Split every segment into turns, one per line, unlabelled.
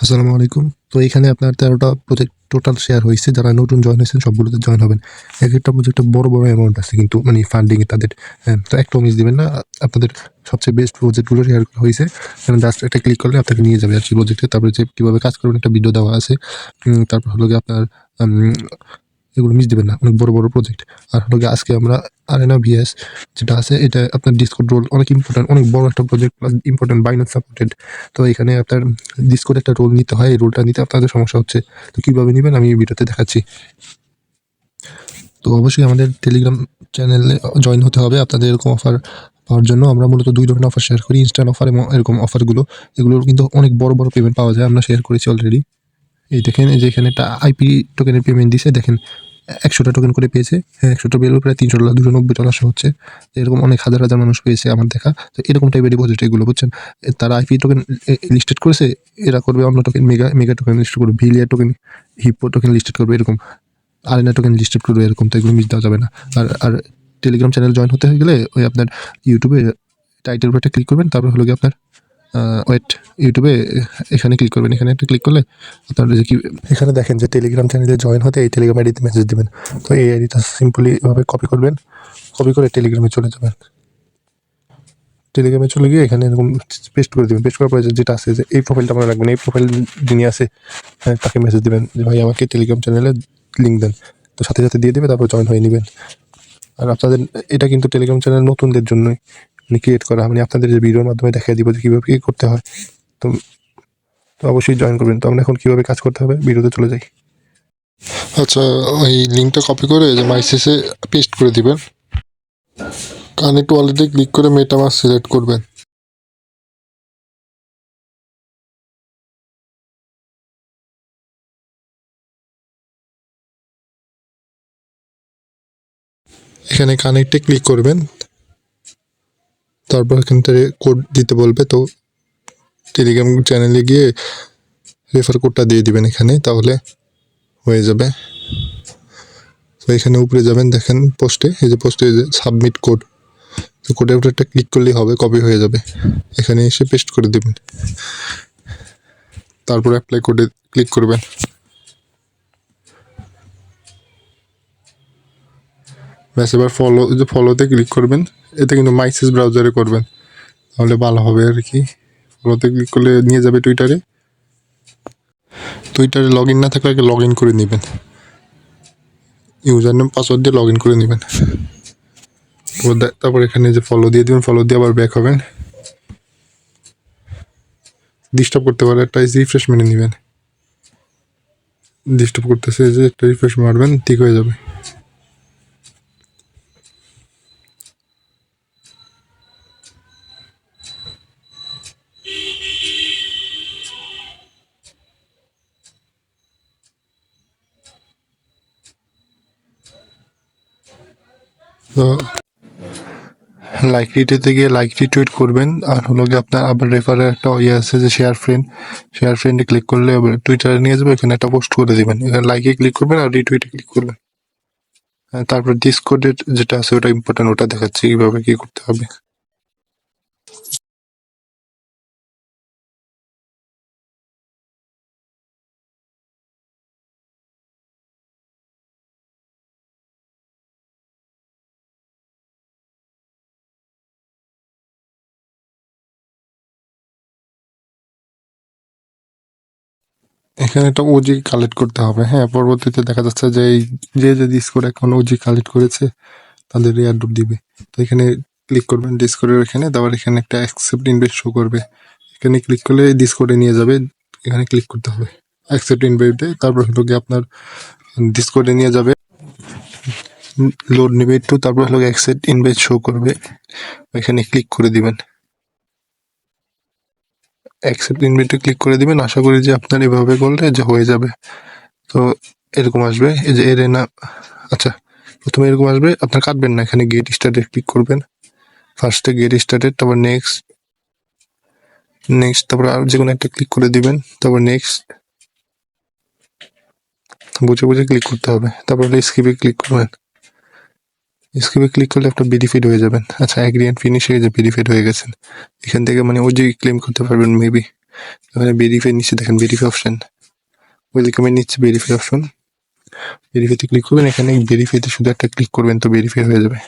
আসসালামু আলাইকুম। তো এখানে আপনার তেরোটা প্রজেক্ট টোটাল শেয়ার হয়েছে। যারা নতুন জয়েন হয়েছেন সবগুলোতে জয়েন হবেন। এক একটা প্রজেক্টে বড় বড় অ্যামাউন্ট আছে কিন্তু মানে ফান্ডিং তাদের হ্যাঁ, তো একটা মিস দিবেন না আপনাদের সবচেয়ে বেস্ট প্রজেক্টগুলো শেয়ার করা হয়েছে। এখানে জাস্ট একটা ক্লিক করলে আপনাকে নিয়ে যাবে আর কি প্রজেক্টে তারপরে যে কীভাবে কাজ করবেন একটা ভিডিও দেওয়া আছে। তারপর হলো গিয়ে আপনার এগুলো মিস দিবেন না। অনেক বড় বড় প্রজেক্ট আর হলো আজকে আমরা আরেনা ভিএস যেটা আছে, এটা আপনার ডিসকোড রোল অনেক ইম্পর্টেন্ট অনেক বড় একটা project plus important Binance supported তো এখানে আপনার ডিসকোড একটা রোল নিতে হয়, এই রোলটা নিতে আপনাদের সমস্যা হচ্ছে। তো কীভাবে নেবেন? আমি এই ভিডিওতে দেখাচ্ছি। তো অবশ্যই আমাদের টেলিগ্রাম চ্যানেলে জয়েন হতে হবে। আপনাদের এরকম অফার পাওয়ার জন্য আমরা মূলত দুই ধরনের অফার শেয়ার করি। ইনস্ট্যান্ট অফার এবং এরকম অফারগুলো এগুলোর কিন্তু অনেক বড় বড় পেমেন্ট পাওয়া যায়। আমরা শেয়ার করেছি অলরেডি এই দেখেন, এই যে এখানে একটা আইপি টোকেনের পেমেন্ট দিছে, দেখেন, একশোটা টোকেন করে পেয়েছে। হ্যাঁ একশোটা বেল প্রায় তিনশো ডলার, দুশো নব্বই ডলার হচ্ছে। এরকম অনেক হাজার হাজার মানুষ পেয়েছে আমার দেখা। তো এরকম টাইপের ডিপোজিট এগুলো, বুঝছেন? তারা আইপি টোকেন লিস্টেড করেছে, এরা করবে অন্য token mega mega token list করবে ভিলিয়া টোকেন হিপো টোকেন লিস্টেড করবে, এরকম। আর আরেনা টোকেন লিস্টেড করবে, এরকম, তো এগুলো মিস দেওয়া যাবে না। আর আর টেলিগ্রাম চ্যানেল জয়েন হতে হয়ে গেলে ওই আপনার ইউটিউবে টাইটেল একটা ক্লিক করবেন, তারপর হলো গিয়ে আপনার ওয়েট ইউটিউবে এখানে ক্লিক করবেন। এখানে একটা ক্লিক করলে আপনার যে কি এখানে দেখেন যে টেলিগ্রাম চ্যানেলে জয়েন হতে এই টেলিগ্রাম আইডিতে মেসেজ দেবেন। তো এই আইডিটা সিম্পলি এভাবে কপি করবেন। কপি করে টেলিগ্রামে চলে যাবেন। টেলিগ্রামে চলে গিয়ে এখানে এরকম পেস্ট করে দেবেন। পেস্ট করার পরে যেটা আছে, যে এই প্রোফাইলটা আপনার রাখবেন, এই প্রোফাইল যিনি আছে তাকে মেসেজ দেবেন যে, ভাই, আমাকে টেলিগ্রাম চ্যানেলে লিঙ্ক দেন। তো সাথে সাথে দিয়ে দেবে, তারপর জয়েন হয়ে নেবেন। আর আপনাদের, এটা কিন্তু টেলিগ্রাম চ্যানেল নতুনদের জন্যই। মানে ক্রিয়েট করা মানে আপনাদের যে ভিডিওর মাধ্যমে দেখিয়ে দিব যে কীভাবে কী করতে হয়। তো তো অবশ্যই জয়েন করবেন। তো আমরা এখন কীভাবে কাজ করতে হবে ভিডিওতে চলে যাই। আচ্ছা ওই লিঙ্কটা কপি করে যে মাইসেসে পেস্ট করে দিবেন। কানেক্ট ওয়ালেটে ক্লিক করে মেটামাস সিলেক্ট করবেন। এখানে কানেক্টে ক্লিক করবেন। তারপর এখান থেকে কোড দিতে বলবে। তো টেলিগ্রাম চ্যানেলে গিয়ে রেফার কোডটা দিয়ে দিবেন এখানে, তাহলে হয়ে যাবে। তো এখানে উপরে যাবেন, দেখেন পোস্টে এই যে পোস্টে সাবমিট কোড তো কোডের উপরে একটা ক্লিক করলেই হবে কপি হয়ে যাবে। এখানে এসে পেস্ট করে দেবেন। তারপর অ্যাপ্লাই কোডে ক্লিক করবেন। ব্যাস, এবার ফলো যে ফলোতে ক্লিক করবেন, এতে কিন্তু মাইসেস ব্রাউজারে করবেন। তাহলে ভালো হবে আর কি। ফলোতে ক্লিক করলে নিয়ে যাবে টুইটারে টুইটারে লগ ইন না থাকলে আগে লগ ইন করে নেবেন। ইউজার নেম পাসওয়ার্ড দিয়ে লগ ইন করে নেবেন। তারপর এখানে যে ফলো দিয়ে দিবেন ফলো দিয়ে আবার ব্যাক হবেন। ডিস্টার্ব করতে পারে, একটা রিফ্রেশ মেনে নেবেন। ডিস্টার্ব করতেছে যে একটা রিফ্রেশ মারবেন, ঠিক হয়ে যাবে। তো লাইক রিটেতে গিয়ে লাইক রিটুইট করবেন। আর হলো গিয়ে আপনার আবার রেফারের একটা ইয়ে আছে যে শেয়ার ফ্রেন্ড শেয়ার ফ্রেন্ডে ক্লিক করলে টুইটারে নিয়ে যাবে এখানে একটা পোস্ট করে দেবেন। এখানে লাইকে ক্লিক করবেন আর রিটুইটে ক্লিক করবেন। হ্যাঁ, তারপর ডিসকোডের যেটা আছে ওটা ইম্পর্টেন্ট ওটা দেখাচ্ছে কীভাবে কী করতে হবে। এখানে একটা ওজি কালেক্ট করতে হবে। হ্যাঁ পরবর্তীতে দেখা যাচ্ছে যে এই যে যে ডিসকোড এখন ওজি কালেক্ট করেছে, তাদের এয়ারড্রপ দিবে। তো এখানে ক্লিক করবেন ডিসকোডের এখানে তারপর এখানে একটা অ্যাকসেপ্ট ইনভেস্ট শো করবে। এখানে ক্লিক করলে ডিসকোডে নিয়ে যাবে, এখানে ক্লিক করতে হবে। অ্যাকসেপ্ট ইনভেস্টে তারপর হলো গিয়ে আপনার ডিসকোডে নিয়ে যাবে। লোড নেবে একটু, তারপর হলো অ্যাকসেপ্ট ইনভেস্ট শো করবে। এখানে ক্লিক করে দিবেন। অ্যাকসেপ্ট ইনভিটে ক্লিক করে দিবেন। আশা করি যে আপনার এভাবে করলে যে হয়ে যাবে। তো এরকম আসবে। এই যে এর না আচ্ছা প্রথমে এরকম আসবে। আপনার কাটবেন না এখানে গেট স্টার্টে ক্লিক করবেন। ফার্স্টে গেট স্টার্টেড তারপর নেক্সট নেক্সট তারপর আর যে কোনো একটা ক্লিক করে দিবেন। তারপর নেক্সট বুঝে বুঝে ক্লিক করতে হবে। তারপর স্কিপে ক্লিক করবেন। স্কিপে ক্লিক করলে আপনার ভেরিফাইড হয়ে যাবেন। আচ্ছা অ্যাগ্রি অ্যান্ড ফিনিশ হয়ে যে ভেরিফাইড হয়ে গেছেন এখান থেকে মানে ওই যে ক্লেম করতে পারবেন মেবি এখানে ভেরিফাই নিচে দেখেন ভেরিফাই অপশন ওয়েলকামের নিচে ভেরিফাই অপশন ভেরিফাইতে ক্লিক করবেন, এখানে ভেরিফাইতে শুধু একটা ক্লিক করবেন, তো ভেরিফাই হয়ে যাবে।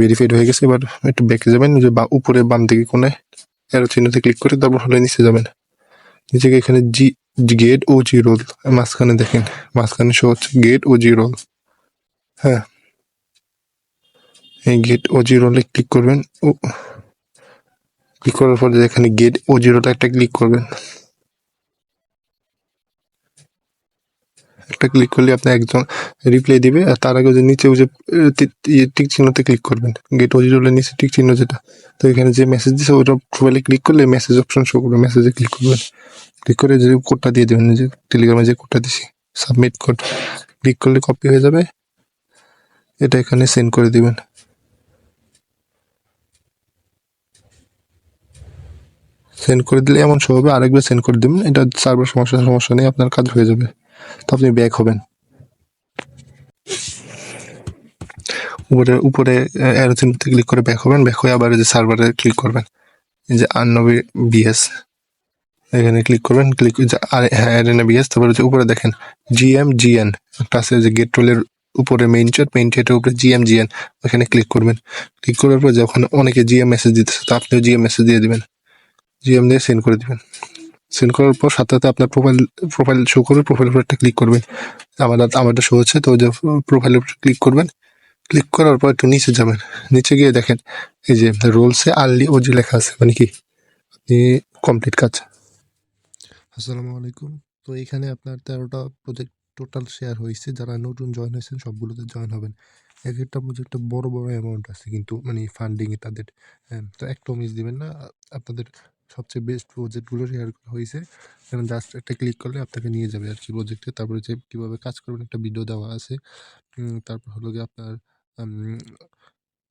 ভেরিফাইড হয়ে গেছে, এবার একটু ব্যাকে যাবেন যে বা উপরে, বাম দিকে কোণে এরো চিহ্নতে ক্লিক করে তারপর হলে নিচে যাবেন। নিচে এখানে জি গেট ও জি রোল মাঝখানে দেখেন। মাঝখানে শো হচ্ছে গেট ও জি রোল হ্যাঁ। গেট ও জি রোলে ক্লিক করবেন। ও ক্লিক করার পরে এখানে গেট ও জিরোটা একটা ক্লিক করবেন। একটা ক্লিক করলে আপনি একজন রিপ্লাই দিবে আর তার আগে যে নিচে যে আহ, টি- ইয়ে টিক চিহ্নতে ক্লিক করবেন। গেট ও জিরোলের নিচে টিক চিহ্ন যেটা। তো এখানে যে মেসেজ দিছে ওটা প্রোফাইলে ক্লিক করলে মেসেজ অপশন শো করবে। মেসেজে ক্লিক করবেন। ক্লিক করে যে কোডটা দিয়ে দেবেন। যে টেলিগ্রামে যে কোডটা দিছি সাবমিট কোড ক্লিক করলে কপি হয়ে যাবে। এটা এখানে সেন্ড করে দিবেন। সেন্ড করে দিলে এমন হবে আরেকবার সেন্ড করে দিবেন, এটা সার্ভার সমস্যা সমস্যা নেই, আপনার কাজ হয়ে যাবে। তো আপনি ব্যাক হবেন। উপরে উপরে অ্যারোথিনতে ক্লিক করে ব্যাক হবেন ব্যাক হয়ে আবার যে সার্ভারে ক্লিক করবেন। এই যে আননবী বিএস এখানে ক্লিক করবেন ক্লিক হ্যাঁ অ্যারেনা বিএস তারপরে হচ্ছে উপরে দেখেন জিএম জিএন একটা আছে যে গেট টোলের উপরে মেইন চেট মেইন চেটের উপরে জিএম জিএন ওখানে ক্লিক করবেন। ক্লিক করার পর যখন অনেকে জিএম মেসেজ দিতেছে, তো আপনিও জিএম মেসেজ দিয়ে দিবেন। জিএম দিয়ে সেন্ড করে দিবেন। সেন্ড করার পর সাথে সাথে আপনার প্রোফাইল প্রোফাইল শো করবে প্রোফাইল উপর একটা ক্লিক করবেন। আমার আমারটা শো হচ্ছে, তো যে প্রোফাইলের উপর ক্লিক করবেন। ক্লিক করার পর একটু নিচে যাবেন। নিচে গিয়ে দেখেন, এই যে রোলসে আর্লি ও যে লেখা আছে মানে কি? আপনি কমপ্লিট কাজ। আসসালামু আলাইকুম। তো এখানে আপনার তেরোটা প্রজেক্ট টোটাল শেয়ার হয়েছে। যারা নতুন জয়েন হয়েছেন, সবগুলোতে জয়েন হবেন। এক একটা প্রজেক্টে বড় বড় অ্যামাউন্ট আছে, কিন্তু মানে ফান্ডিংয়ে তাদের তো একটাও মিস দিবেন না। আপনাদের সবচেয়ে বেস্ট প্রজেক্টগুলো শেয়ার করা হয়েছে, এখানে জাস্ট একটা ক্লিক করলে আপনাকে নিয়ে যাবে আর কি প্রজেক্টে তারপরে যে কীভাবে কাজ করবেন একটা ভিডিও দেওয়া আছে তারপর হলো গিয়ে আপনার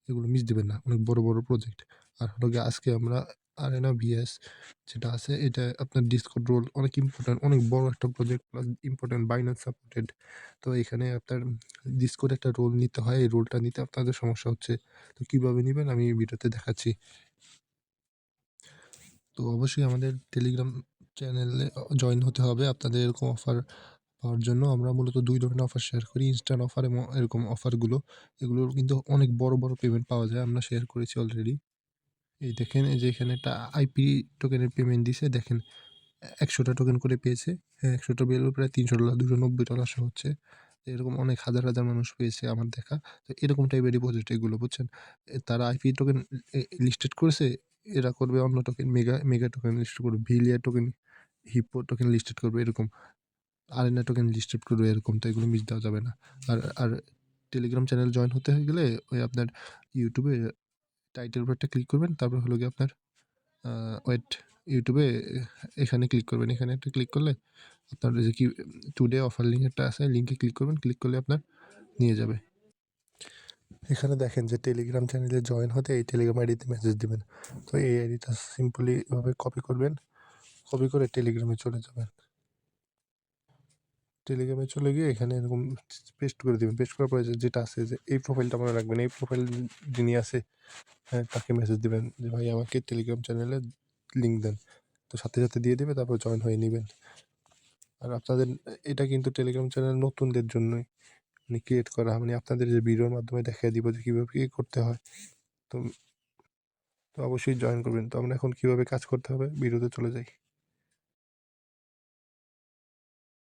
এগুলো মিস দেবেন না, অনেক বড় বড় প্রজেক্ট আর হলো গিয়ে আজকে আমরা আরেনা ভিএস যেটা আছে, এটা আপনার ডিসকোড রোল অনেক ইম্পর্টেন্ট অনেক বড় একটা project plus important Binance supported তো এখানে আপনার ডিসকোড একটা রোল নিতে হয়, এই রোলটা নিতে আপনাদের সমস্যা হচ্ছে। তো কীভাবে নেবেন আমি ভিডিওতে দেখাচ্ছি। তো অবশ্যই আমাদের টেলিগ্রাম চ্যানেলে জয়েন হতে হবে। আপনাদের এরকম অফার পাওয়ার জন্য আমরা মূলত দুই ধরনের অফার শেয়ার করি ইনস্ট্যান্ট অফার এবং এরকম অফারগুলো এগুলোর কিন্তু অনেক বড় বড় পেমেন্ট পাওয়া যায়। আমরা শেয়ার করেছি অলরেডি এই দেখেন, এই যে এখানে একটা আইপি টোকেনের পেমেন্ট দিছে। দেখেন, একশোটা টোকেন করে পেয়েছে। হ্যাঁ একশোটা বেল প্রায় তিনশো ডলার দুশো নব্বই ডলার হচ্ছে। এরকম অনেক হাজার হাজার মানুষ পেয়েছে আমার দেখা। তো এরকম টাইপেরই প্রজেক্ট এগুলো, বুঝছেন? তারা আইপি টোকেন লিস্টেড করেছে। এরা করবে, অন্য token mega mega token list করবে ভিলিয়া টোকেন হিপো টোকেন লিস্টেড করবে, এরকম। আরেনা টোকেন লিস্টেড করবে, এরকম, তো এগুলো মিস দেওয়া যাবে না। আর আর টেলিগ্রাম চ্যানেল জয়েন হতে হয়ে গেলে ওই আপনার ইউটিউবে টাইটেল উপর একটা ক্লিক করবেন, তারপর হলো গিয়ে আপনার ওয়েট ইউটিউবে এখানে ক্লিক করবেন। এখানে একটা ক্লিক করলে আপনার যে কি টুডে অফার লিঙ্ক একটা আছে লিঙ্কে ক্লিক করবেন ক্লিক করলে আপনার নিয়ে যাবে। এখানে দেখেন যে টেলিগ্রাম চ্যানেলে জয়েন হতে এই টেলিগ্রাম আইডিতে মেসেজ দিবেন। তো এই আইডিটা সিম্পলি এভাবে কপি করবেন কপি করে টেলিগ্রামে চলে যাবেন। টেলিগ্রামে চলে গিয়ে এখানে এরকম পেস্ট করে দেবেন। পেস্ট করার পরে যেটা আছে যে এই প্রোফাইলটা মনে রাখবেন, এই প্রোফাইল যিনি আছে হ্যাঁ তাকে মেসেজ দেবেন যে ভাই আমাকে টেলিগ্রাম চ্যানেলে লিঙ্ক দেন। তো সাথে সাথে দিয়ে দেবে, তারপর জয়েন হয়ে নেবেন। আর আপনাদের, এটা কিন্তু টেলিগ্রাম চ্যানেল নতুনদের জন্যই। মানে ক্রিয়েট করা মানে আপনাদের যে ভিডিওর মাধ্যমে দেখিয়ে দিব যে কীভাবে কী করতে হয়। তো তো অবশ্যই জয়েন করবেন। তো আমরা এখন কীভাবে কাজ করতে হবে? ভিডিওতে চলে যাই।